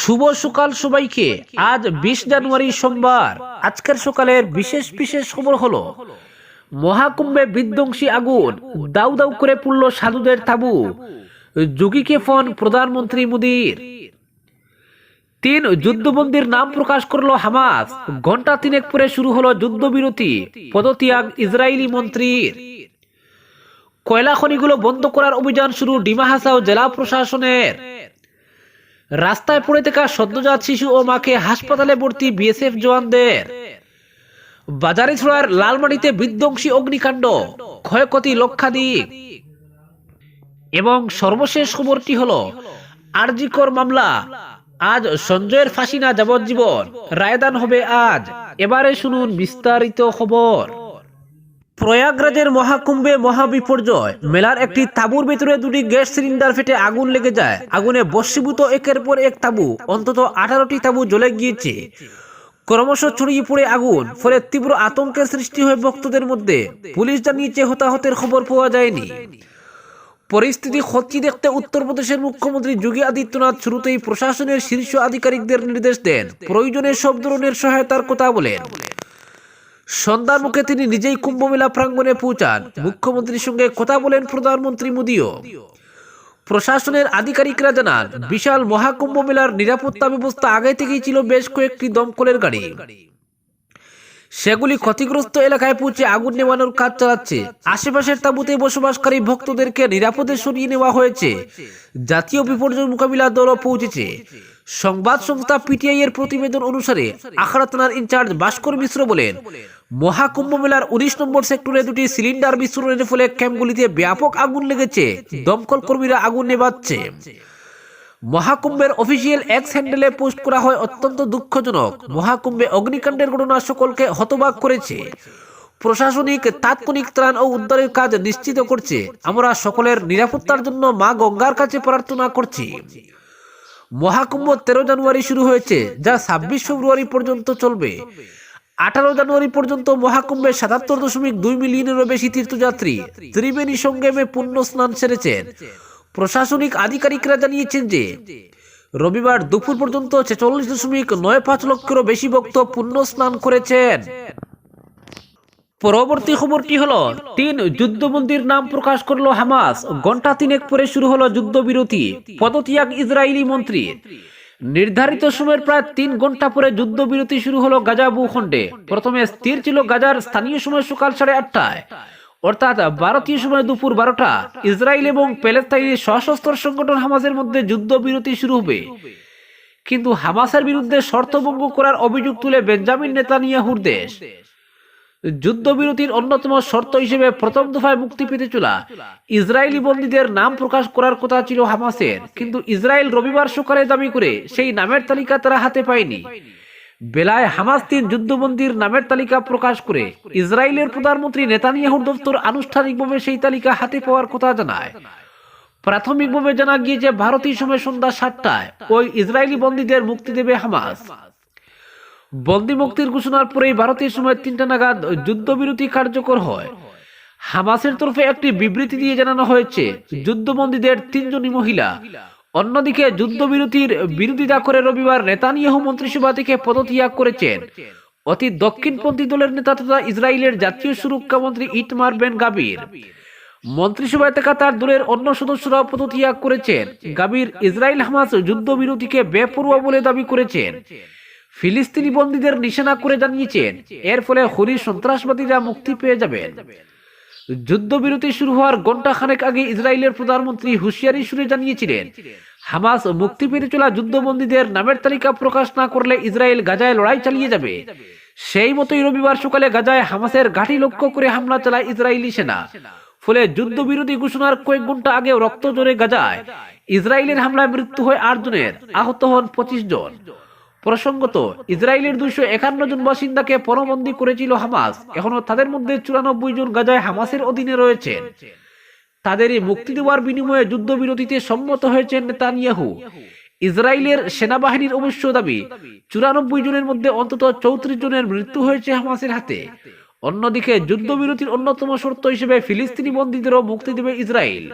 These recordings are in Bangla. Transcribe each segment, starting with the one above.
শুভ সকাল সবাইকে। আজ বিশ জানুয়ারি সোমবার। আজকের সকালের বিশেষ বিশেষ খবর হলো, মহাকুম্ভে বিধ্বংসী আগুন দাউ দাউ করে পুড়ল সাধুদের তাবু। যোগীকে ফোন প্রধানমন্ত্রী মোদীর। তিন যুদ্ধবন্দির নাম প্রকাশ করল হামাস। ঘণ্টা তিনেক পরে শুরু হলো যুদ্ধবিরতি। পদত্যাগ ইসরায়েলি মন্ত্রীর। কয়লা খনিগুলো বন্ধ করার অভিযান শুরু ডিমা হাসাও জেলা প্রশাসনের। রাস্তায় পড়ে থাকা সদ্যজাত শিশু ও মাকে হাসপাতালে ভর্তি বিএসএফ জওয়ানদের। বাজারে ছড়ার লালমাটিতে বিধ্বংসী অগ্নিকাণ্ড, ক্ষয়ক্ষতি লক্ষাধিক। এবং সর্বশেষ খবরটি হলো, আরজিকর মামলা। আজ সঞ্জয়ের ফাঁসি না যাবজ্জীবন, রায়দান হবে আজ। এবারে শুনুন বিস্তারিত খবর। প্রয়াগরাজের মহাকুম্ভে মহাবিপর্যয়। মেলার একটি তাঁবুর ভেতরে দুটি গ্যাস সিলিন্ডার ফেটে আগুন লেগে যায়। আগুনে বস্মীভূত একের পর এক তাঁবু, অন্তত আঠারোটি তাঁবু জ্বলে গিয়েছে। ক্রমশ ছড়িয়ে পড়ে আগুন, ফলে তীব্র আতঙ্কের সৃষ্টি হয় ভক্তদের মধ্যে। পুলিশ জানিয়েছে, হতাহতের খবর পাওয়া যায়নি। পরিস্থিতি হচ্ছি দেখতে উত্তরপ্রদেশের মুখ্যমন্ত্রী যোগী আদিত্যনাথ শুরুতেই প্রশাসনের শীর্ষ আধিকারিকদের নির্দেশ দেন। প্রয়োজনে সব ধরনের সহায়তার কথা বলেন। সন্ধ্যার মুখে তিনি নিজেই কুম্ভমেলা প্রাঙ্গণে পৌঁছান। মুখ্যমন্ত্রীর সঙ্গে কথা বলেন প্রধানমন্ত্রী মোদীও। প্রশাসনের আধিকারিকরা জানান, বিশাল মহাকুম্ভ মেলার নিরাপত্তা ব্যবস্থা আগে থেকেই ছিল বেশ কয়েকটি দমকলের গাড়ি। সেগুলি ক্ষতিগ্রস্ত এলাকায় পৌঁছে আগুন নেওয়ানোর কাজ চালাচ্ছে। আশেপাশের তাঁবুতে বসবাসকারী ভক্তদেরকে নিরাপদে সরিয়ে নেওয়া হয়েছে। জাতীয় বিপর্যয় মোকাবিলা দলও পৌঁছেছে। সংবাদ সংস্থা পিটিআই এর প্রতিবেদন অনুসারে আখড়া থানার ইনচার্জ ভাস্কর মিশ্র বলেন, মহাকুম্ভ মেলার উনিশ নম্বর সেক্টরে দুটি সিলিন্ডার বিস্ফোরণের ফলে ক্যাম্পগুলিতে ব্যাপক আগুন লেগেছে, দমকল কর্মীরা আগুন নেবাচ্ছে মহাকুম্ভের অফিসিয়াল এক্স হ্যান্ডেলে পোস্ট করা হয় অত্যন্ত দুঃখজনক, মহাকুম্ভে অগ্নিকাণ্ডের ঘটনা সকলকে হতবাক করেছে। প্রশাসনিক তাৎক্ষণিক ত্রাণ ও উদ্ধারের কাজ নিশ্চিত করছে, আমরা সকলের নিরাপত্তার জন্য মা গঙ্গার কাছে প্রার্থনা করছি। মহাকুম্ভ তেরো জানুয়ারি শুরু হয়েছে, যা ছাব্বিশ ফেব্রুয়ারি পর্যন্ত চলবে। আঠারো জানুয়ারি পর্যন্ত মহাকুম্ভে সাতাত্তর দশমিক দুই মিলিয়নেরও বেশি তীর্থযাত্রী ত্রিবেণী সঙ্গমে পুণ্য স্নান সেরেছেন। প্রশাসনিক আধিকারিকরা জানিয়েছেন যে, রবিবার দুপুর পর্যন্ত ছেচল্লিশ দশমিক নয় পাঁচ লক্ষেরও বেশি ভক্ত পুণ্য স্নান করেছেন। পরবর্তী খবরটি হলো, তিন যুদ্ধবন্দির নাম প্রকাশ করল হামাস। ঘণ্টা তিনেক পরে শুরু হলো যুদ্ধবিরতি। পদত্যাগ ইসরায়েলি মন্ত্রী। নির্ধারিত সময়ের প্রায় তিন ঘণ্টা পরে যুদ্ধবিরতি শুরু হলো গাজা ভূখণ্ডে প্রথমে স্থির ছিল গাজার স্থানীয় সময় সকাল সাড়ে আটটায়। অর্থাৎ ভারতীয় সময় দুপুর বারোটা। ইসরায়েল এবং প্যালেস্তাইনের সশস্ত্র সংগঠন হামাসের মধ্যে যুদ্ধবিরতি শুরু হবে। কিন্তু হামাসের বিরুদ্ধে শর্তভঙ্গ করার অভিযোগ তুলে বেঞ্জামিন নেতানিয়াহুর দেশ। যুদ্ধবিরতির অন্যতম শর্ত হিসেবে প্রথম দফায় মুক্তি পেতে চলা ইসরায়েলি বন্দীদের নাম প্রকাশ করার কথা ছিল হামাসের। কিন্তু ইসরায়েল রবিবার সকালে দাবি করে সেই নামের তালিকা তারা হাতে পায়নি। বেলায় হামাস তিন যুদ্ধবন্দির নামের তালিকা প্রকাশ করে ইসরায়েলের প্রধানমন্ত্রী নেতানিয়াহুর দপ্তর আনুষ্ঠানিকভাবে সেই তালিকা হাতে পাওয়ার কথা জানায়। প্রাথমিকভাবে জানা গিয়েছে ভারতীয় সময় সন্ধ্যা সাতটায় ওই ইসরায়েলি বন্দীদের মুক্তি দেবে হামাস। বন্দি মুক্তির ঘোষণার পরেই ভারতীয় সময় তিনটা নাগাদ যুদ্ধবিরতি কার্যকর হয়। হামাসের তরফে একটি বিবৃতি দিয়ে জানানো হয়েছে, যুদ্ধবন্দীদের তিনজনই মহিলা। অন্যদিকে যুদ্ধবিরতির বিরোধিতা করে রবিবার নেতানিয়াহু মন্ত্রিসভা থেকে পদত্যাগ করেছেন। অতি দক্ষিণপন্থী দলের নেতা তথা ইসরায়েলের জাতীয় সুরক্ষা মন্ত্রী ইটমার বেন গাবির মন্ত্রিসভায় থাকা তার দলের অন্য সদস্যরা পদত্যাগ করেছেন। গাবির ইসরায়েল হামাস যুদ্ধবিরতিকে বেপরোয়া বলে দাবি করেছেন। ফিলিস্তিনি বন্দীদের নিশানা করে জানিয়েছেন, এর ফলে হরি সন্ত্রাসবাদীরা মুক্তি পেয়ে যাবেন। যুদ্ধবিরতি শুরু হওয়ার ঘণ্টা খানেক আগে ইসরায়েলের প্রধানমন্ত্রী হুঁশিয়ারি সুরে জানিয়েছিলেন, হামাস মুক্তি পেতে চলা যুদ্ধবন্দীদের নামের তালিকা প্রকাশ না করলে ইসরায়েল গাজায় লড়াই চালিয়ে যাবে। সেই মতোই রবিবার সকালে গাজায় হামাসের ঘাঁটি লক্ষ্য করে হামলা চালায় ইসরায়েলি সেনা। ফলে যুদ্ধবিরতি ঘোষণার কয়েক ঘণ্টা আগেও রক্ত জোরে গাজায়। ইসরায়েলের হামলায় মৃত্যু হয় আট জনের আহত হন পঁচিশ জন। প্রসঙ্গত, ইসরায়েলের দুইশো একান্ন জন বাসিন্দাকে পরবন্দি করেছিল হামাস। এখনও তাদের মধ্যে চুরানব্বই জন গাজায় হামাসের অধীনে রয়েছেন তাদেরই মুক্তি দেওয়ার বিনিময়ে যুদ্ধবিরতিতে সম্মত হয়েছেন নেতানিয়াহু। ইসরায়েলের সেনাবাহিনীর অবশ্য দাবি, চুরানব্বই জনের মধ্যে অন্তত চৌত্রিশ জনের মৃত্যু হয়েছে হামাসের হাতে। অন্যদিকে, যুদ্ধবিরতির অন্যতম শর্ত হিসেবে ফিলিস্তিনি বন্দীদেরও মুক্তি দেবে ইসরায়েল।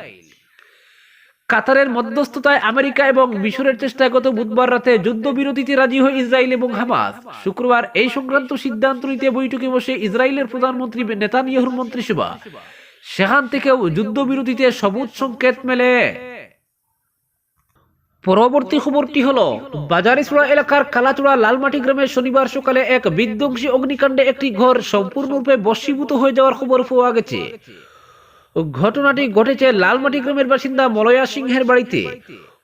কাতারের মধ্যস্থতায় আমেরিকা এবং মিশরের চেষ্টায় গত বুধবার রাতে যুদ্ধবিরতিতে রাজি হয় ইসরায়েল এবং হামাস। শুক্রবার এই সংক্রান্ত সিদ্ধান্ত নিতে বৈঠকে বসে ইসরায়েলের প্রধানমন্ত্রী নেতানিয়াহুর মন্ত্রিসভা সেখান থেকেও যুদ্ধবিরতিতে সবুজ সংকেত মেলে। পরবর্তী খবরটি হলো বাজারিচুড়া এলাকার কালাচুড়া লালমাটি গ্রামে শনিবার সকালে এক বিধ্বংসী অগ্নিকাণ্ডে একটি ঘর সম্পূর্ণরূপে বশীভূত হয়ে যাওয়ার খবর পাওয়া গেছে। ঘটনাটি ঘটেছে লালমাটি গ্রামের বাসিন্দা মলয়া সিংহের বাড়িতে।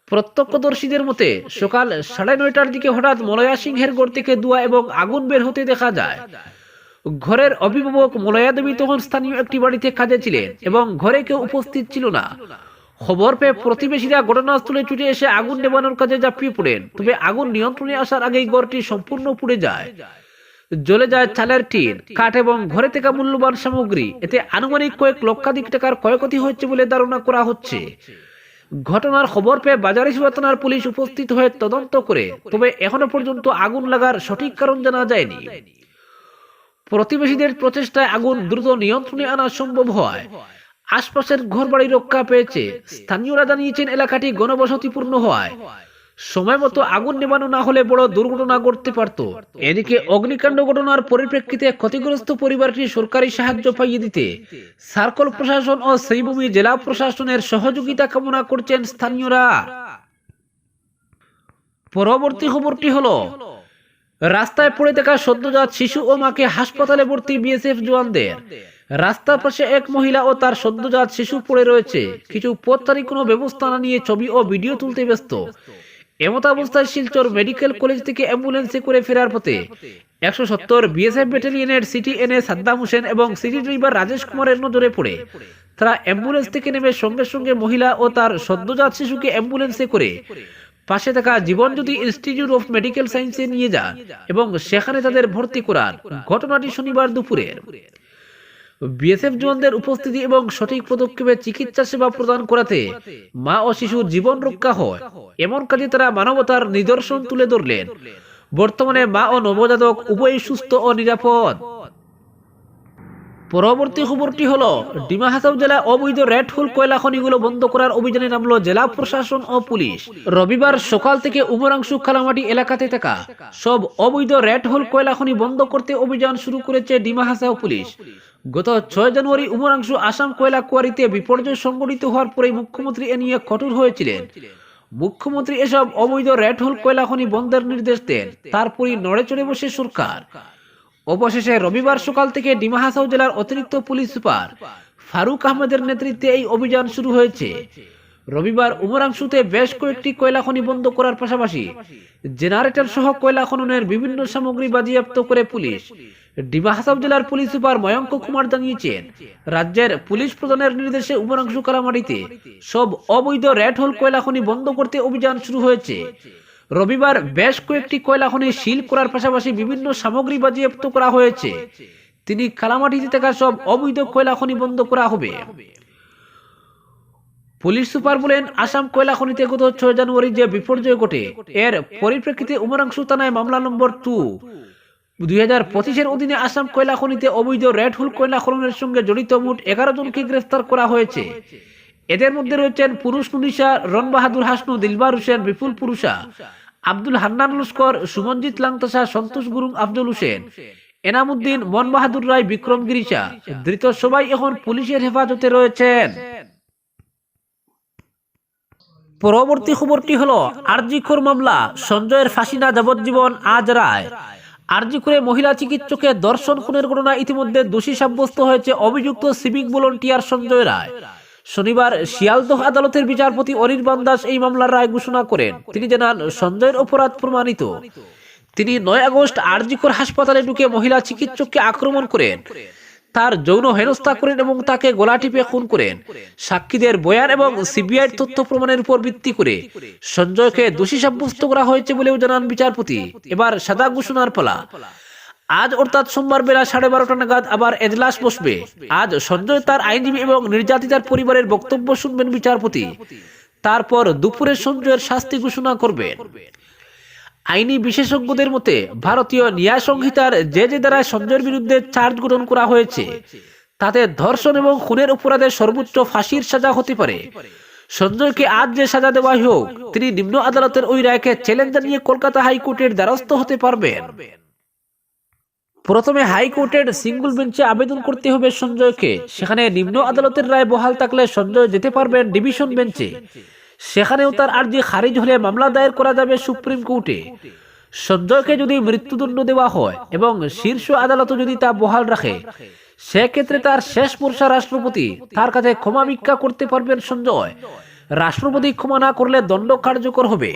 প্রত্যক্ষদর্শীদের মতে, সকাল সাড়ে নয়টার দিকে হঠাৎ মলয়া সিংহের ঘর থেকে ধোঁয়া এবং আগুন বের হতে দেখা যায়। ঘরের অভিভাবক মলয়া দেবী তখন স্থানীয় একটি বাড়িতে কাজে ছিলেন এবং ঘরে কেউ উপস্থিত ছিল না। খবর পেয়ে প্রতিবেশীরা ঘটনাস্থলে ছুটে এসে আগুন নেবানোর কাজে ঝাঁপিয়ে পড়েন। তবে আগুন নিয়ন্ত্রণে আসার আগেই ঘরটি সম্পূর্ণ পুড়ে যায়। জ্বলে যায় চালের টিন, কাঠ এবং ঘরে থেকে মূল্যবান সামগ্রী। এতে আনুমানিক কয়েক লক্ষাধিক টাকার ক্ষয়ক্ষতি হচ্ছে বলে ধারণা করা হচ্ছে। ঘটনার খবর পেয়ে বাজারে থানার পুলিশ উপস্থিত হয়ে তদন্ত করে, তবে এখনও পর্যন্ত আগুন লাগার সঠিক কারণ জানা যায়নি। প্রতিবেশীদের প্রচেষ্টায় আগুন দ্রুত নিয়ন্ত্রণে আনা সম্ভব হয়। আশপাশের ঘরবাড়ি রক্ষা পেয়েছে। স্থানীয়রা জানিয়েছেন, এলাকাটি গণবসতিপূর্ণ হওয়ায়। সময় মতো আগুন নেবানো না হলে বড় দুর্ঘটনা ঘটতে পারত। এদিকে অগ্নিকাণ্ড ঘটনার পরিপ্রেক্ষিতে ক্ষতিগ্রস্ত পরিবারটি সরকারি সাহায্য পাইয়ে দিতে সার্কল প্রশাসন ও শ্রীভূমি জেলা প্রশাসনের সহযোগিতা কামনা করছেন স্থানীয়রা। পরবর্তী খবরটি হলো, রাস্তায় পড়ে থাকা সদ্যজাত শিশু ও মাকে হাসপাতালে ভর্তি বিএসএফ জওয়ানদের। রাস্তার পাশে এক মহিলা ও তার সদ্যজাত শিশু পড়ে রয়েছে। কিছু পথচারী কোনো ব্যবস্থা না নিয়ে ছবি ও ভিডিও তুলতে ব্যস্ত। এমত অবস্থায় শিলচর মেডিকেল কলেজ থেকে অ্যাম্বুলেন্সে করে ফেরার পথে একশো সত্তর বিএসএফ ব্যাটালিয়নের সিটি এনএ সাদ্দাম হোসেন এবং সিটি ড্রাইভার রাজেশ কুমারের নজরে পড়ে। তারা অ্যাম্বুলেন্স থেকে নেমে সঙ্গে সঙ্গে মহিলা ও তার সদ্যজাত শিশুকে অ্যাম্বুলেন্সে করে পাশে থাকা জীবনজ্যোতি ইনস্টিটিউট অফ মেডিকেল সায়েন্সে নিয়ে যান এবং সেখানে তাদের ভর্তি করান ঘটনাটি শনিবার দুপুরের। বিএসএফ জওয়ানদের উপস্থিতি এবং সঠিক পদক্ষেপে চিকিৎসা সেবা প্রদান করাতে মা ও শিশুর জীবন রক্ষা হয়। এমন কাজে তারা মানবতার নিদর্শন তুলে ধরলেন। বর্তমানে মা ও নবজাতক উভয়ই সুস্থ ও নিরাপদ। পরবর্তী খবরটি হলো, ডিমা হাসাও জেলা অবৈধ রেড হোল কয়লা খনিগুলো বন্ধ করার অভিযানে নামলো জেলা প্রশাসন ও পুলিশ। রবিবার সকাল থেকে উমরাংশু খালামাটি এলাকাতে থাকা সব অবৈধ রেড হোল কয়লা খনি বন্ধ করতে অভিযান শুরু করেছে ডিমা হাসাও পুলিশ। গত ছয় জানুয়ারি উমরাংশু আসাম কয়লা কোয়ারিতে বিপর্যয় সংঘটিত হওয়ার পরে মুখ্যমন্ত্রী এ নিয়ে কঠোর হয়েছিলেন। মুখ্যমন্ত্রী এসব অবৈধ রেড হোল কয়লা খনি বন্ধের নির্দেশ দেন। তারপরই নড়ে চড়ে বসে সরকার। অবশেষে রবিবার সকাল থেকে ডিমা হাসাও জেলার অতিরিক্ত পুলিশ সুপার ফারুক আহমেদের নেতৃত্বে এই অভিযান শুরু হয়েছে। রবিবার উমরাংশুতে বেশ কয়েকটি কয়লা খনি বন্ধ করার পাশাপাশি জেনারেটর সহ কয়লা খননের বিভিন্ন সামগ্রী বাজেয়াপ্ত করে পুলিশ। ডিমা হাসাব জেলার পুলিশ সুপার ময়ঙ্ক কুমার জানিয়েছেন, রাজ্যের পুলিশ প্রধানের নির্দেশে উমরাংশু কালামারিতে সব অবৈধ রেড হোল কয়লা খনি বন্ধ করতে অভিযান শুরু হয়েছে। রবিবার বেশ কয়েকটি কয়লা খনি সিল করার পাশাপাশি বিভিন্ন সামগ্রী বাজেয়াপ্ত করা হয়েছে। তিনি কালামাটিতে থাকা সব অবৈধ কয়লা খনি বন্ধ করা হবে। পুলিশ সুপার বলেন, আসাম কয়লা খনিতে গত ছয় জানুয়ারি যে বিপর্যয় ঘটে, এর পরিপ্রেক্ষিতে উমরাংশু থানায় মামলা নম্বর টু। দুই হাজার পঁচিশের অধীনে আসাম কয়লা খনিতে অবৈধ রেড হোল কয়লা খননের সঙ্গে জড়িত মোট এগারো জনকে গ্রেফতার করা হয়েছে। এদের মধ্যে রয়েছেন পুরুষ নুনিশা রন বাহাদুর হাসনু, দিলবার হোসেন, বিপুল পুরুষা, আব্দুল হান্নান লস্কর, সুমনজিৎ লাংতাসা সন্তোষ গুরুং আব্দুল হোসেন, এনামুদ্দিন, মন বাহাদুর রায়, বিক্রম গিরিশা, ধৃত সবাই এখন পুলিশের হেফাজতে রয়েছেন। পরবর্তী খবরটি হলো, আরজিখোর মামলা, সঞ্জয়ের ফাঁসি না যাবজ্জীবন, আজ রায়। আরজিখোরে মহিলা চিকিৎসকে দর্শন খুনের ঘটনা ইতিমধ্যে দোষী সাব্যস্ত হয়েছে অভিযুক্ত সিভিক ভলেন্টিয়ার সঞ্জয় রায়। শনিবার শিয়ালদহ আদালতের বিচারপতি অনির্বাণ দাস এই মামলার রায় ঘোষণা করেন। তিনি জানান সঞ্জয়ের অপরাধ প্রমাণিত। তিনি নয় আগস্ট আরজিকর হাসপাতালে ঢুকে মহিলা চিকিৎসককে আক্রমণ করেন। তার যৌন হেনস্থা করেন এবং তাকে গলা টিপে খুন করেন। সাক্ষীদের বয়ান এবং সিবিআই তথ্য প্রমাণের উপর ভিত্তি করে সঞ্জয়কে দোষী সাব্যস্ত করা হয়েছে বলেও জানান বিচারপতি। এবার সাদা ঘোষণার পালা। আজ অর্থাৎ সোমবার বেলা সাড়ে বারোটা নাগাদ আবার এজলাস বসবে। আজ সঞ্জয় তার আইনজীবী এবং নির্যাতিতার পরিবারের বক্তব্য শুনবেন বিচারপতি। তারপর দুপুরে সঞ্জয়ের শাস্তি ঘোষণা করবেন। আইনি বিশেষজ্ঞদের মতে, ভারতীয় ন্যায় সংহিতার যে যে দ্বারা সঞ্জয়ের বিরুদ্ধে চার্জ গঠন করা হয়েছে, তাতে ধর্ষণ এবং খুনের অপরাধের সর্বোচ্চ ফাঁসির সাজা হতে পারে। সঞ্জয়কে আজ যে সাজা দেওয়া হোক, তিনি নিম্ন আদালতের ওই রায়কে চ্যালেঞ্জ জানিয়ে কলকাতা হাইকোর্টের দ্বারস্থ হতে পারবেন। প্রথমে হাইকোর্টের সিঙ্গল বেঞ্চে আবেদন করতে হবে সঞ্জয়কে। সেখানে নিম্ন আদালতের রায় বহাল থাকলে সঞ্জয় যেতে পারবেন ডিভিশন বেঞ্চে। সেখানেও তার আর্জি খারিজ হলে মামলা দায়ের করা যাবে সুপ্রিম কোর্টে। সঞ্জয়কে যদি মৃত্যুদণ্ড দেওয়া হয় এবং শীর্ষ আদালত যদি তা বহাল রাখে, সেক্ষেত্রে তার শেষ ভরসা রাষ্ট্রপতি তার কাছে ক্ষমা ভিক্ষা করতে পারবেন সঞ্জয়। রাষ্ট্রপতি ক্ষমা না করলে দণ্ড কার্যকর হবে।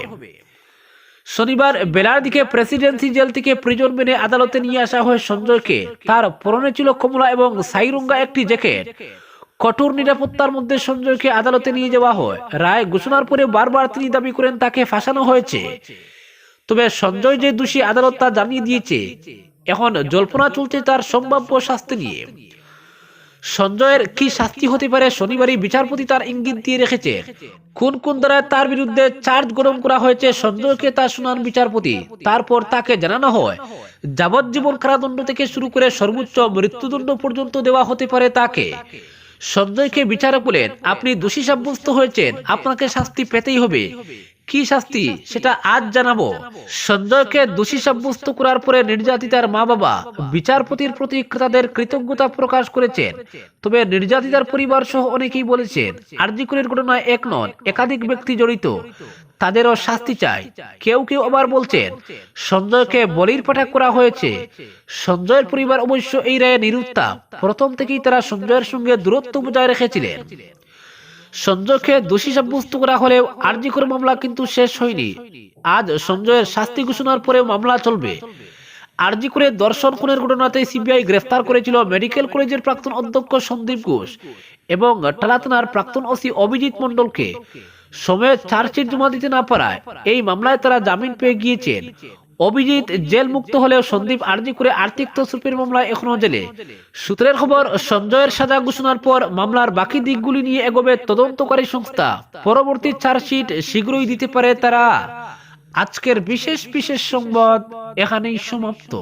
শনিবার বেলার দিকে প্রেসিডেন্সি জেল থেকে প্রিজন মেনে আদালতে নিয়ে আসা হয় সঞ্জয়কে। তার পরনে ছিল কমলা এবং সাইরুঙ্গা একটি জ্যাকেট। কঠোর নিরাপত্তার মধ্যে সঞ্জয়কে আদালতে নিয়ে যাওয়া হয়। রায় ঘোষণার পরে বারবার তিনি দাবি করেন তাকে ফাঁসানো হয়েছে। তবে সঞ্জয় যে দোষী আদালত তা জানিয়ে দিয়েছে, এখন জল্পনা চলছে তার সম্ভাব্য শাস্তি নিয়ে। সঞ্জয়ের কি শাস্তি হতে পারে শনিবারই বিচারপতি তার ইঙ্গিত দিয়ে রেখেছে। কোন কোন দ্বারা তার বিরুদ্ধে চার্জ গরম করা হয়েছে সঞ্জয়কে তা শুনান বিচারপতি। তারপর তাকে জানানো হয়, যাবজ্জীবন কারাদণ্ড থেকে শুরু করে সর্বোচ্চ মৃত্যুদণ্ড পর্যন্ত দেওয়া হতে পারে তাকে। সঞ্জয়কে বিচারক বলেন, আপনি দোষী সাব্যস্ত হয়েছেন, আপনাকে শাস্তি পেতেই হবে। কি শাস্তি? সেটা আজ জানাব। সঞ্জয়কে দোষী সাব্যস্ত করার পরে নির্যাতিতার মা বাবা বিচারপতির প্রতি তাদের কৃতজ্ঞতা প্রকাশ করেছেন। তবে নির্যাতিতার পরিবার সহ অনেকেই বলেছেন আরজিকুরের ঘটনায় এক নন একাধিক ব্যক্তি জড়িত। তাদেরও শাস্তি চাই কেউ কেউ আবার বলছেন সঞ্জয়কে বলির পাঠা করা হয়েছে। সঞ্জয়ের পরিবার অবশ্য এই রায়ে নিরুত্তাপ প্রথম থেকেই তারা সঞ্জয়ের সঙ্গে দূরত্ব বজায় রেখেছিলেন। সঞ্জয়কে দোষী সাব্যস্ত করা হলেও আরজিকর মামলা কিন্তু শেষ হয়নি। আজ সঞ্জয়ের শাস্তি ঘোষণার পরেও মামলা চলবে। আরজি করে দর্শন খুনের ঘটনাতে সিবিআই গ্রেফতার করেছিল মেডিকেল কলেজের প্রাক্তন অধ্যক্ষ সন্দীপ ঘোষ এবং টালাতনার প্রাক্তন ওসি অভিজিৎ মণ্ডলকে। সময়ে চার্জশিট জমা দিতে না পারায় এই মামলায় তারা জামিন পেয়ে গিয়েছেন। অভিজিৎ জেল মুক্ত হলেও সন্দীপ আর্জি করে আর্থিক তসরুপের মামলায় এখনও জেলে। সূত্রের খবর, সঞ্জয়ের সাজা ঘোষণার পর মামলার বাকি দিকগুলি নিয়ে এগোবে তদন্তকারী সংস্থা। পরবর্তী চার্জশিট শীঘ্রই দিতে পারে তারা। আজকের বিশেষ বিশেষ সংবাদ এখানেই সমাপ্ত।